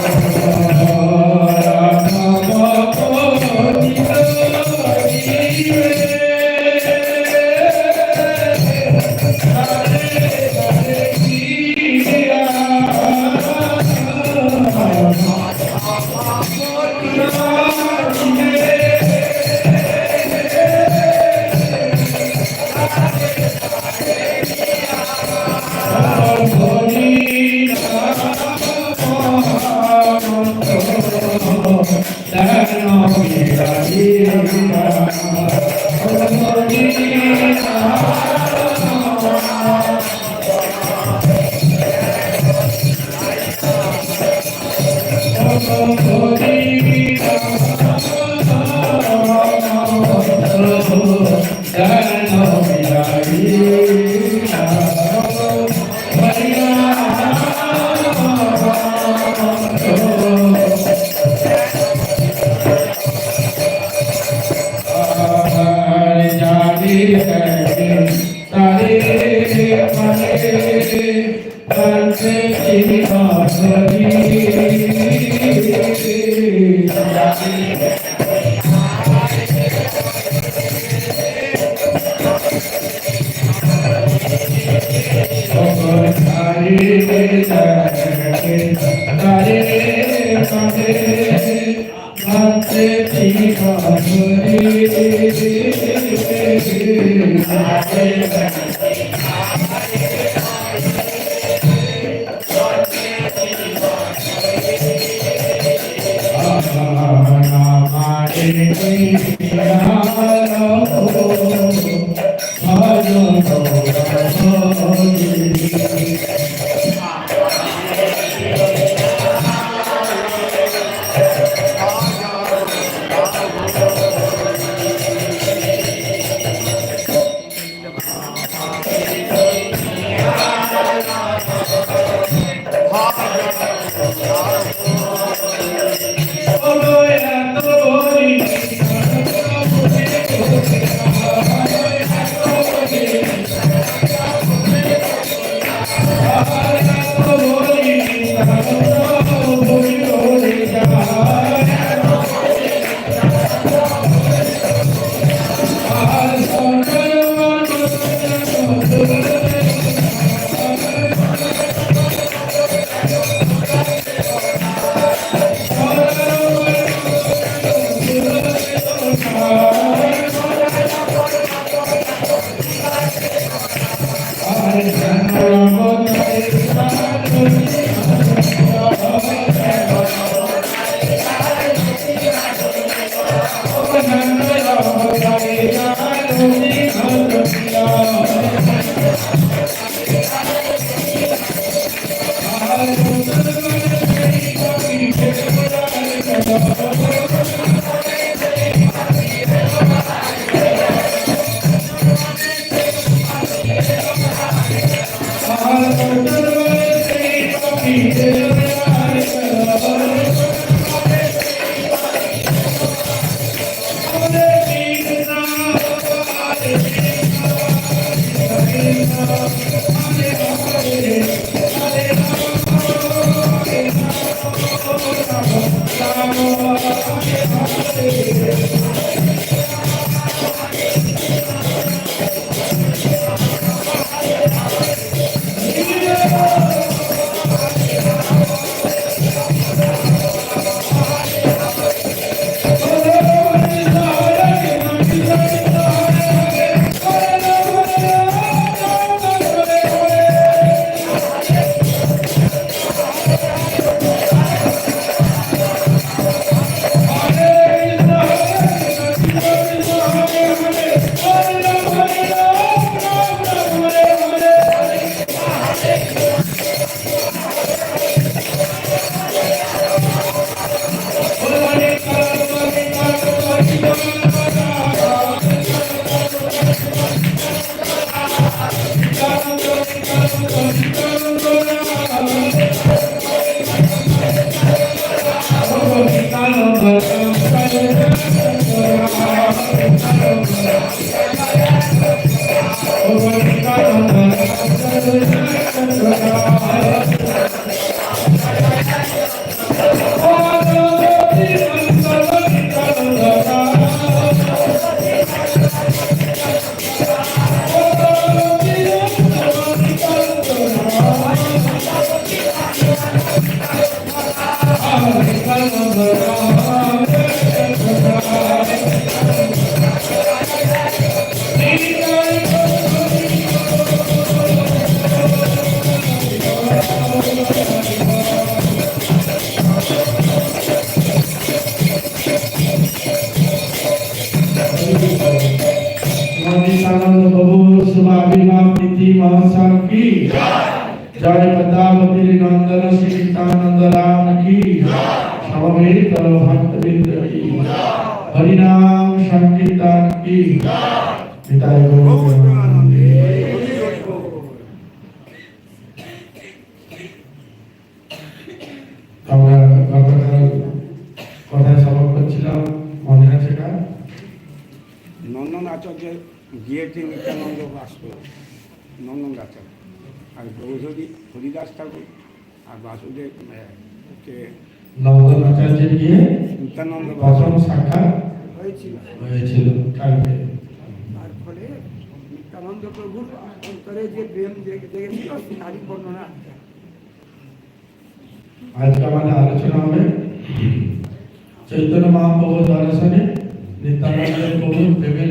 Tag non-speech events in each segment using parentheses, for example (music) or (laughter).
Gracias. (laughs) Oh, Hare Hare Thank you. Hare Krishna আচার্যের গিয়েছে নিত্যানন্দ বাস্ক নন্দন আচার্য আর গৌধরী হরিদাস ঠাকুর আর বাসুদেব কে নন্দন আচার্যের গিয়ে নিত্যানন্দ প্রথম সাক্ষাৎ হয়েছিল। হয়েছিল কালকে। তার ফলে নিত্যানন্দ প্রভুর অন্তরে যে প্রেম জেগেছিল তারই বর্ণনা আজকে আমাদের আলোচনা হবে। চৈতন্য মহাপ্রভু দর্শনে নিত্যানন্দ প্রভুর প্রেমের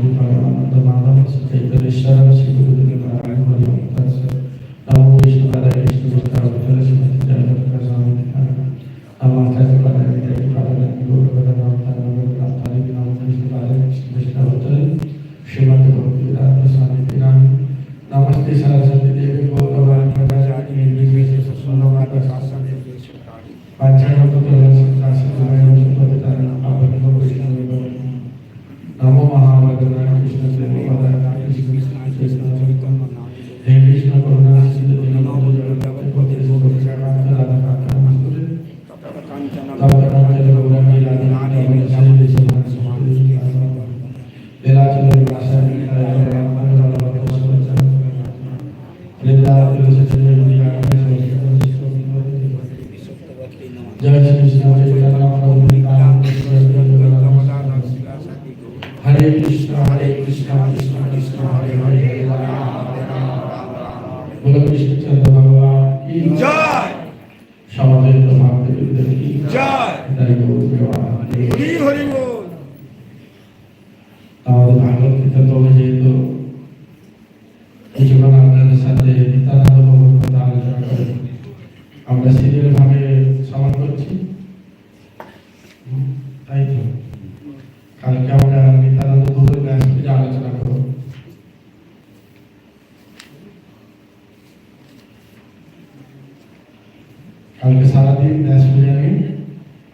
কালকে সারাদিন ম্যাচ নিয়ে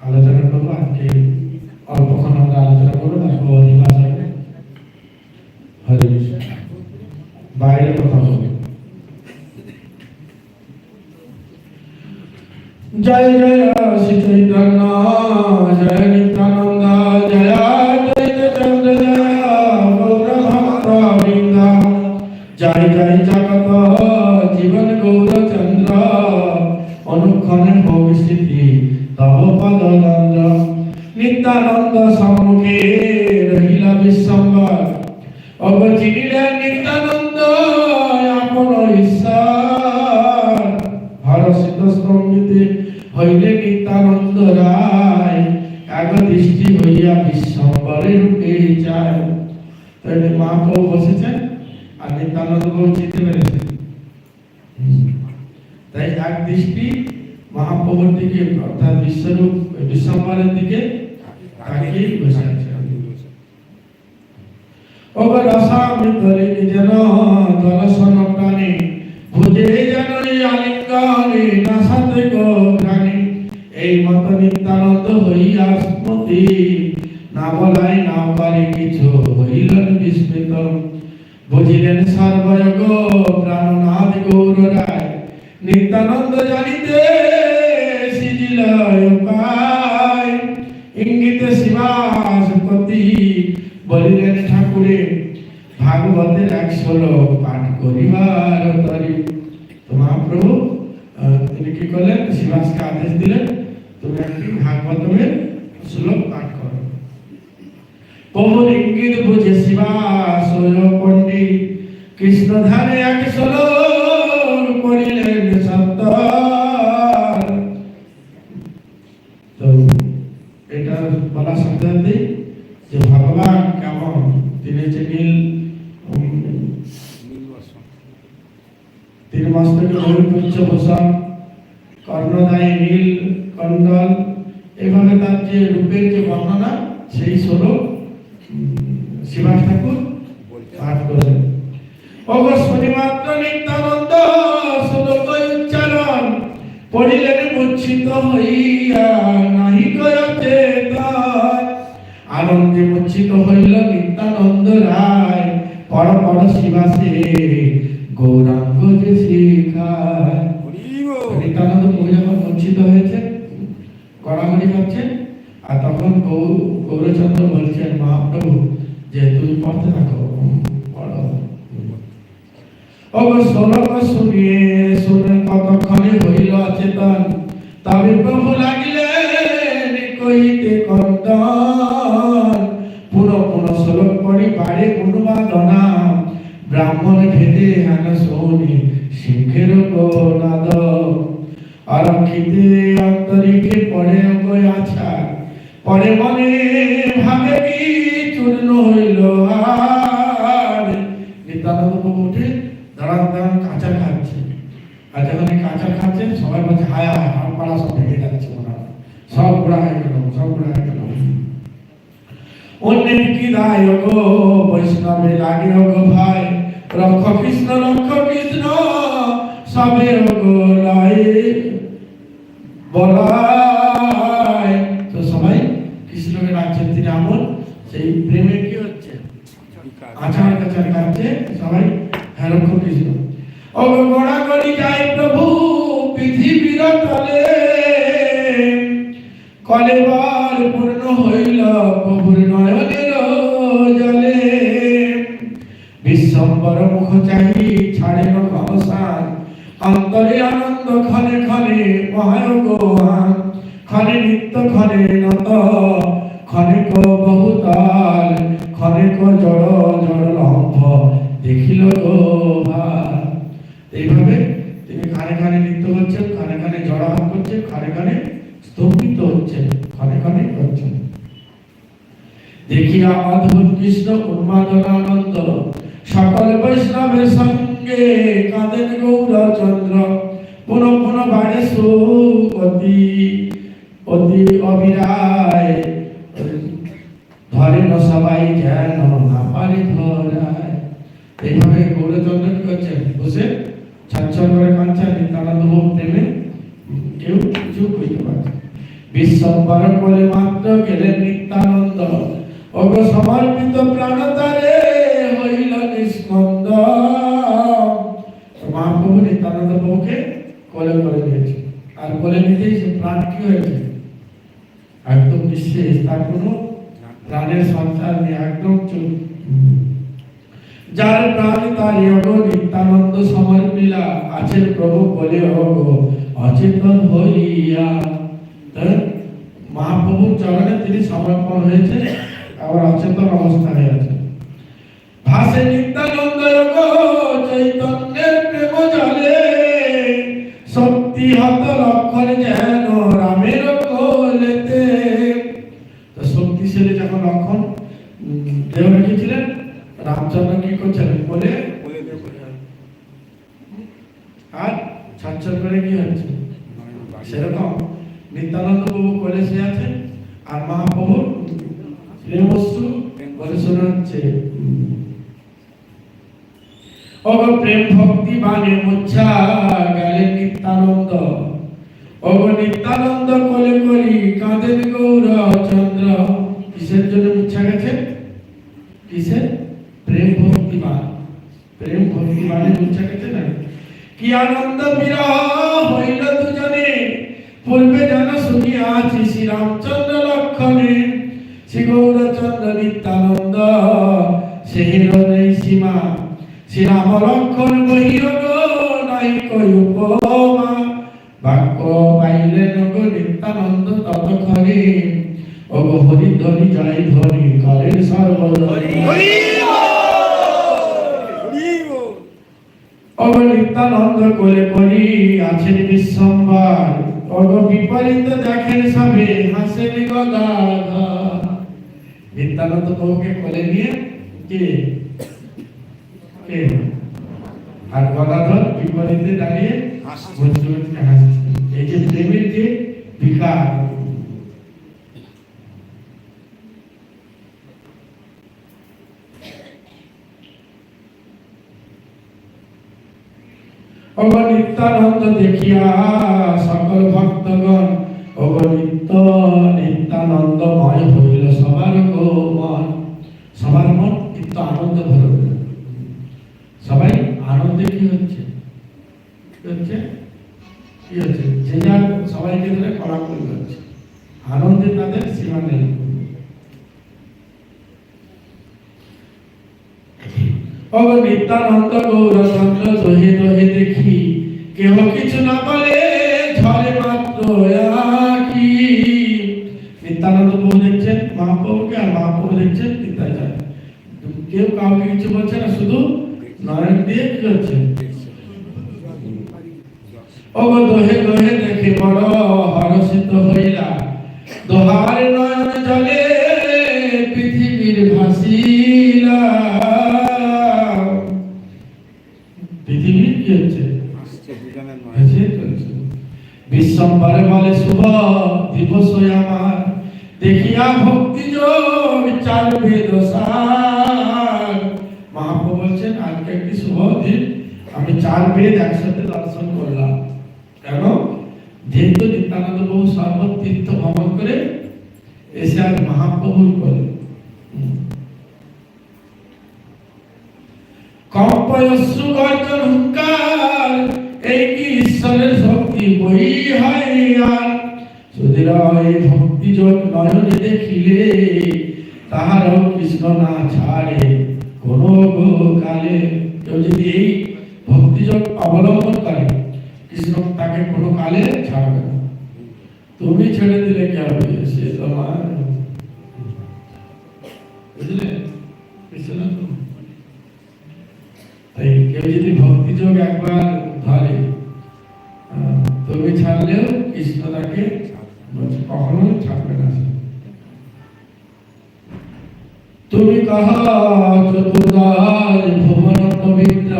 আলোচনা করব আজকে অল্পক্ষণ আমরা আলোচনা করব তারপর তাহলে বসেছেন আর নিত্যানন্দ চিনতে পেরেছেন তাই এক দৃষ্টি মহাপ্রভুর দিকে, অর্থাৎ বিশ্বরূপ বিশ্বম্বরের দিকে তাকিয়ে বসে আছে অবরসামি ধরে নিজের দর্শন প্রাণী, ভুজে জানি আলিঙ্গনে নাসাতে গো প্রাণী এই মত নিত্যানন্দ হইয়া স্মৃতি, না বলাই না পারে কিছু হইলেন বিস্মিত বুঝিলেন সর্বয়োগ প্রাণনাথ গৌর রায় নিত্যানন্দ জানিতে ইঙ্গিতে শিবাসপতি বলিলেন ঠাকুরে, ভাগবতের এক শ্লোক পাঠ করিবার তরি। মহাপ্রভু তিনি কি করলেন? শিবাসকে আদেশ দিলেন, তুমি একটি ভাগবতের শ্লোক পাঠ প্রভুর ইঙ্গিত বুঝে শিবাস পণ্ডিত, কৃষ্ণ ধারে এক সলোর করিলেন সত্য। তো এটা সাথে সাথে যে ভগবান কেমন? তিনি যে নীল তিন মস্তকে ময়ূরপুচ্ছ ভূষণ কর্ণদায়ী নীল কণ্ডল এইভাবে তার যে রূপের যে বর্ণনা, সেই স্বরূপ শিবাস ঠাকুর পাঠ করলেন। অগস্পতি মাত্র নিত্যানন্দ শ্লোক উচ্চারণ পড়িলেন মূর্ছিত হইয়া নাহি কয়তে আনন্দে মূর্ছিত হইল নিত্যানন্দ রায় পর পর শিবাসে গৌরাঙ্গ যে শিখায়। নিত্যানন্দ যখন মূর্ছিত হয়েছে? গড়াগড়ি খাচ্ছে আর তখন গৌ গৌরচন্দ্র বলছেন মহাপ্রভু যে তুই পড়তে থাকো পড়ো। অব শ্লোক শুনিয়ে শুনে কতক্ষণে হইল অচেতন তবে প্রভু লাগিলেন কইতে কন্দন। পুনঃ পুনঃ শ্লোক পড়ি পারে গুণবাদনা ব্রাহ্মণ ভেদে হেন শোনি সিংহের নাদ আরক্ষিতে অন্তরিকে পড়ে গই আছা পরে মনে ভাবে কি চূর্ণ হইল আর। নিত্যানন্দ উঠে দাঁড়ান দাঁড়ান, কাঁচা খাচ্ছে। আর যখন এই কাঁচা খাচ্ছে, সবাই বলছে, হায় হায় হাত পাড়া সব ভেঙে যাচ্ছে মনে সব বুড়া হয়ে গেল, সব বুড়া হয়ে গেল। অন্যের কি দায় গো বৈষ্ণবে লাগে গো ভাই। রক্ষ কৃষ্ণ রক্ষ কৃষ্ণ, সবে গো লাই বলাই তো সবাই কৃষ্ণকে ডাকছেন তিনি আমল সেই প্রেমে কি হচ্ছে আচার কাচার কাছে সবাই হ্যাঁ রক্ষ কৃষ্ণ গোড়া করি যাই প্রভু, পৃথিবীর তলে। কলেবার পূর্ণ হইল, প্রভুর নয়নের জলে। বিশ্বম্বর মুখ চাহি ছাড়েন ঘনসান অন্তরে আনন্দ ক্ষণে ক্ষণে মহায়োগান ক্ষণে নিত্য ক্ষণে নত। ক্ষণিক বহুতাল ক্ষণিক জড় জড় লম্ভ, দেখিল এইভাবে তিনি খানে খানে নৃত্য করছেন খানে খানে জড়াহাত করছেন খানে খানে স্তম্ভিত হচ্ছেন খানে খানে করছেন দেখিয়া অদ্ভুত কৃষ্ণ উন্মাদনানন্দ, সকল বৈষ্ণবের সঙ্গে কাঁদেন গৌরচন্দ্র। পুন পুন বাড়ে সুপতি, অতি ন সবাই যেন না পারে ধরায়। এইভাবে গৌরচন্দ্র কি করছেন বসে ছাচ্ছর করে কাঁদছেন নিত্যানন্দ বাবু প্রেমে কেউ কিছু কইতে পারছে বিশ্বম্বর বলে মাত্র গেলেন নিত্যানন্দ। অগ সমর্পিত প্রাণ তারে হইল নিষ্কন্দ। মহাপ্রভু নিত্যানন্দ বাবুকে কোলে করে দিয়েছে। আর কোলে নিতেই সে প্রাণ কি হয়েছে? একদম নিঃশেষ, তার কোনো প্রাণের সঞ্চার নেই একদম চুপ। যার প্রাণ তার যোগ নিত্যানন্দ সমর্পিলা আছেন প্রভু বলে অগ অচেতন হইয়া মহাপ্রভুর চরণে তিনি সমর্পণ হয়েছে আবার অচেতন অবস্থায় আছে ভাসে নিত্যানন্দ চৈতন্যের প্রেম জলে, শক্তি হত লক্ষণ রামচন্দ্র কি করছিলেন বলে? আর। ছাড়ছাড় করে কি হচ্ছে? সেরকম। নিত্যানন্দ প্রভু কোলে শুয়ে আছেন আর মহাপ্রভু প্রেমস্তু বলে শোনা হচ্ছে অগ প্রেম ভক্তি বাণী মুচ্ছা গেলেন নিত্যানন্দ। অগ নিত্যানন্দ কোলে করি কাঁদেন গৌর চন্দ্র। কিসের জন্য মুচ্ছা গেছে কিসের? প্রেম ভক্তি মানে মুচ্ছা নাই। কি আনন্দ বিরহ হইল দুজনে। পূর্বে যেন শুনিয়াছি শ্রী রামচন্দ্র লক্ষণে। শ্রী গৌরচন্দ্র নিত্যানন্দ, সেই নেই সীমা। শ্রী রাম লক্ষণ আছেন বিশ্বম্বার অগ বিপরীত দেখেন সবে হাসেন নিত্যানন্দ বউকে কোলে নিয়ে কে? কে? আর গদাধর বিপরীতে দাঁড়িয়ে হাসছে। এই যে অগ নিত্যানন্দ দেখিয়া সকল ভক্তগণ অগ নিত্য নিত্যানন্দময় হইল সবার মন সবার মন কিন্তু আনন্দ ভরে সবাই আনন্দে কি হচ্ছে? কি হচ্ছে? কি হচ্ছে? যে যার সবাইকে ধরে কড়াকড়ি করছে আনন্দে তাদের সীমা নেই। অগ নিত্যানন্দ গৌরচন্দ্র দহে দহে দেখি। কেহ কিছু না বলে ঝরে মাত্র আখি নিত্যানন্দ প্রভু দেখছেন মহাপ্রভুকে আর মহাপ্রভু দেখছেন নিত্যাচার্য কেউ কাউকে কিছু বলছে না, শুধু নয়ন দিয়ে কি অগ দহে মহাপ্রভু বলছেন, আজকে একটি শুভ দিন। আমি চার বেদ একসাথে দর্শন করলাম। কেন? যেহেতু নিত্যানন্দ প্রভু সর্বতীর্থ ভ্রমণ করে এসে আজ মহাপ্রভুর করে এই কি ঈশ্বরের ভক্তি? যোগ নয়নে দেখিলে তাহার কৃষ্ণ না ছাড়ে। কোন কালে কেউ যদি এই ভক্তিযোগ অবলম্বন করে, কৃষ্ণ তাকে কোনো কালে ছাড়বে না। তুমি ছেড়ে দিলে কি হবে? সে তোমার বুঝলে? কৃষ্ণ তাই কেউ যদি ভক্তি যোগ একবার ধরে তুমি ছাড়লেও কৃষ্ণ তাকে কখনো ছাড়বে না। তুমি কাহা চতুর্দার ভুবন পবিত্র?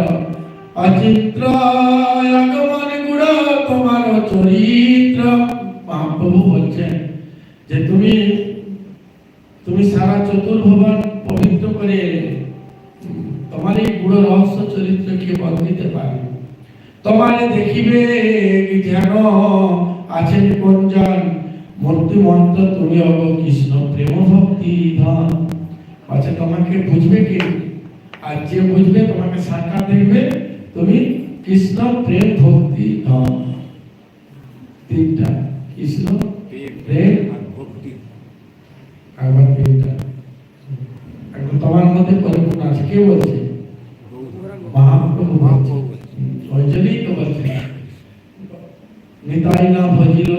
অচিত্র আগমন গুণ তোমার চরিত্র। মহাপ্রভু বলছেন যে তুমি তুমি সারা চতুর্ভুবন পবিত্র করে এলে। তোমার এই গুড় রহস্য চরিত্র কে বদলিতে পারে? তোমারে দেখিবে যেন আছেন কোনজন মূর্তি মন্ত্র তুমি অগ কৃষ্ণ প্রেম ভক্তি ধন। আচ্ছা তোমাকে বুঝবে কে? আর যে বুঝবে তোমাকে সাক্ষাৎ দেখবে তুমি কৃষ্ণ প্রেম ভক্তি ধন তিনটা। কৃষ্ণ প্রেম আর ভক্তি। আবার তিনটা। এখন তোমার মধ্যে পরিপূর্ণ আছে কে বলছে? মহাপ্রভু ওই জন্যই তো বলছে। নিতাই না ভজিল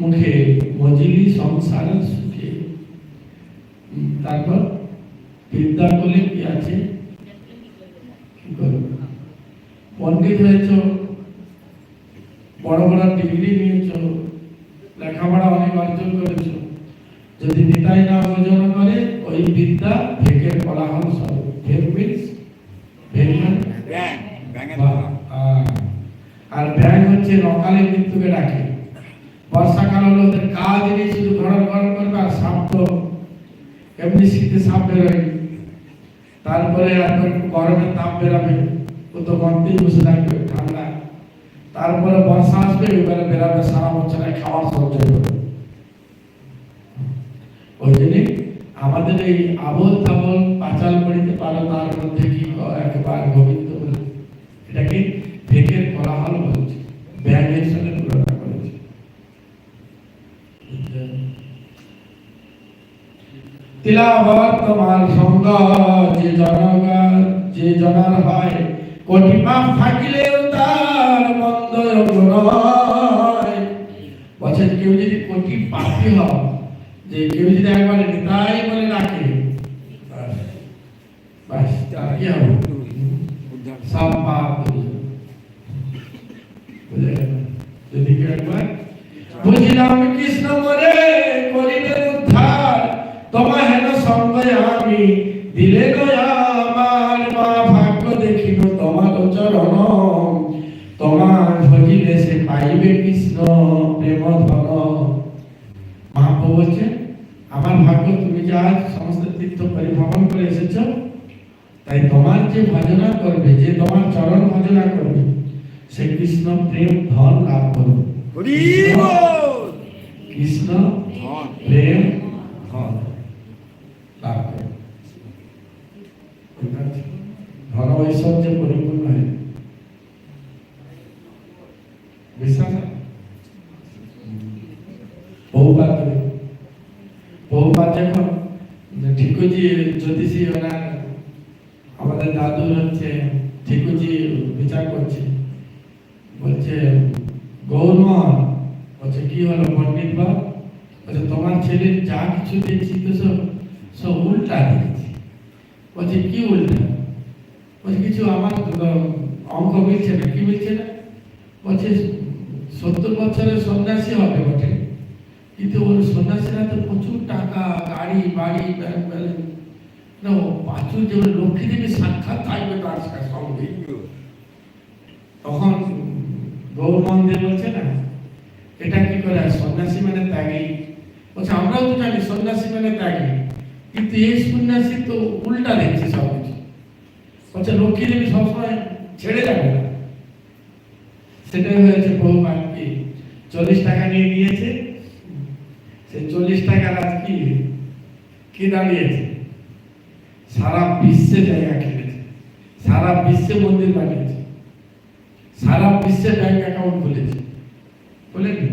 মুখে মজিলি সংসার তারপর বিদ্যা বলে কি আছে? কি করবে? পণ্ডিত হয়েছ বড় বড় ডিগ্রি নিয়েছ লেখাপড়া অনেক অর্জন করেছ। যদি নিতাই না অর্জন করে ওই বিদ্যা ভেকের কোলাহল সব। ভেক মিন্স মানে আর ব্যাং হচ্ছে নকালে মৃত্যুকে ডাকে। বর্ষাকাল হলে ওদের কাজ নেই শুধু গরম গরম করবে আর সাপ তো এমনি শীতে সাপ বেরোয় তারপরে আপনার গরমে তাপ বেরাবে, ও তো গন্তেই বসে থাকবে, ঠান্ডা। তারপরে বর্ষা আসবে, এবারে বেরাবে, সারা বছরে খাওয়ার সহ্য করবে ওই জন্যে আমাদের এই আবল তাবল পাঁচাল পড়িতে পারো, তার মধ্যে কি ক- একবার গোবিন্দ বলে। এটাকে ভেকের কোলাহল বলছে ব্যাঙের সঙ্গে তুলনা করেছে তিলাবর তোমার সঙ্গ যে জনগার যে জনার হয় কোটি পাপ থাকিলেও তার মন্দ বছর কেউ যদি কোটি পাপি হয় যে কেউ যদি একবার নিতাই বলে ডাকে সব পাপ বুঝে দিলে আমার মা ভাগ্য দেখিব তোমার চরণ। তোমার ভজিলে সে পাইবে কৃষ্ণ প্রেম ধন মহাপ্রভু বলছে আমার ভাগ্য তুমি যে আজ সমস্ত তীর্থ পরিভ্রমণ করে এসেছ তাই তোমার যে ভজনা করবে যে তোমার চরণ ভজনা করবে সে কৃষ্ণ প্রেম ধন লাভ করবে। কৃষ্ণ প্রেম ধন লাভ করবে ঠিক আছে? ধন ঐশ্বর্যে পরিপূর্ণ হয় বিশ্বাস আছে? বহুবার করে বহুবার যখন ঠিকুজি জ্যোতিষী ওরা আমাদের দাদুর হচ্ছে ঠিকুজি বিচার করছে বলছে গৌরমোহন বলছে কি হলো পণ্ডিত বা বলছে তোমার ছেলের দেখছি তো সব সব উল্টা দেখছি বলছে, কি উল্টা? বলছে, কিছু আমার অঙ্ক মিলছে না। কি মিলছে না? বলছে, সত্তর বছরের সন্ন্যাসী হবে বটে। কিন্তু ওর সন্ন্যাসীরা তো প্রচুর টাকা, গাড়ি, বাড়ি, ব্যাংক ব্যালেন্স। না পাঁচুর যে লক্ষ্মী দেবী সাক্ষাৎ থাকবে তার সঙ্গে। তখন গৌর মন্দির বলছে না, এটা কি করে সন্ন্যাসী মানে ত্যাগী? বলছে, আমরাও তো জানি সন্ন্যাসী মানে ত্যাগী কিন্তু এই সন্ন্যাসী তো উল্টা দেখছে সব কিছু বলছে, লক্ষ্মী দেবী সবসময় ছেড়ে যাবে না। সেটাই হয়েছে বহু কি? চল্লিশ টাকা নিয়ে গিয়েছে সে চল্লিশ টাকার আজ কি? কি দাঁড়িয়েছে? সারা বিশ্বে জায়গা কিনেছে সারা বিশ্বে মন্দির বানিয়েছে। সারা বিশ্বে ব্যাংক অ্যাকাউন্ট খুলেছে। খুলেনি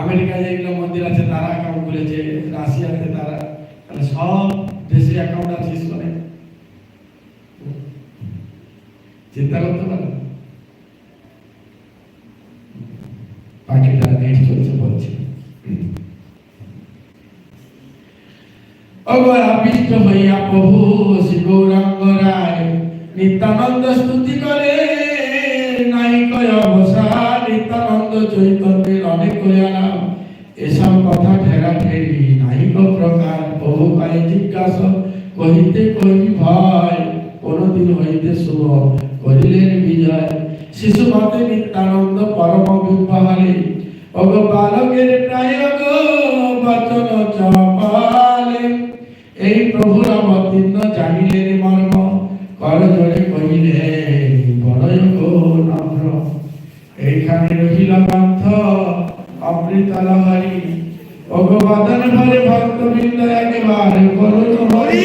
আমেরিকায় যেগুলো মন্দির আছে, তারা অ্যাকাউন্ট খুলেছে, রাশিয়াতে তারা তাহলে সব দেশে অ্যাকাউন্ট আছে ইস্কনে। চিন্তা করতে পারেন? বাকিটা নেক্সট চলছে, বলছি। হইয়া প্রভু শ্রী গৌরাঙ্গ রায় নিত্যানন্দ স্তুতি করে নাই কয় অবসান নিত্যানন্দ চৈতন্যের অনেক নাম এসব কথা ঠেরা ঠেরি নাই কো প্রকার। প্রভু কায়ে জিজ্ঞাসা কহিতে কহি ভয়। কোনদিন হইতে শুভ করিলেন বিজয়। শিশু মতে নিত্যানন্দ পরম বিবাহারে। অগ বালকের প্রায় বচন চপালে এই প্রভুর অবতীর্ণ জানিলেন মর্ম। কর জোরে কহিলে বড়ই গো নম্র এইখানে রহিল পান্থ অমৃত লহরি। ভগবাদন ভরে ভক্তবৃন্দ একেবারে করুন হরি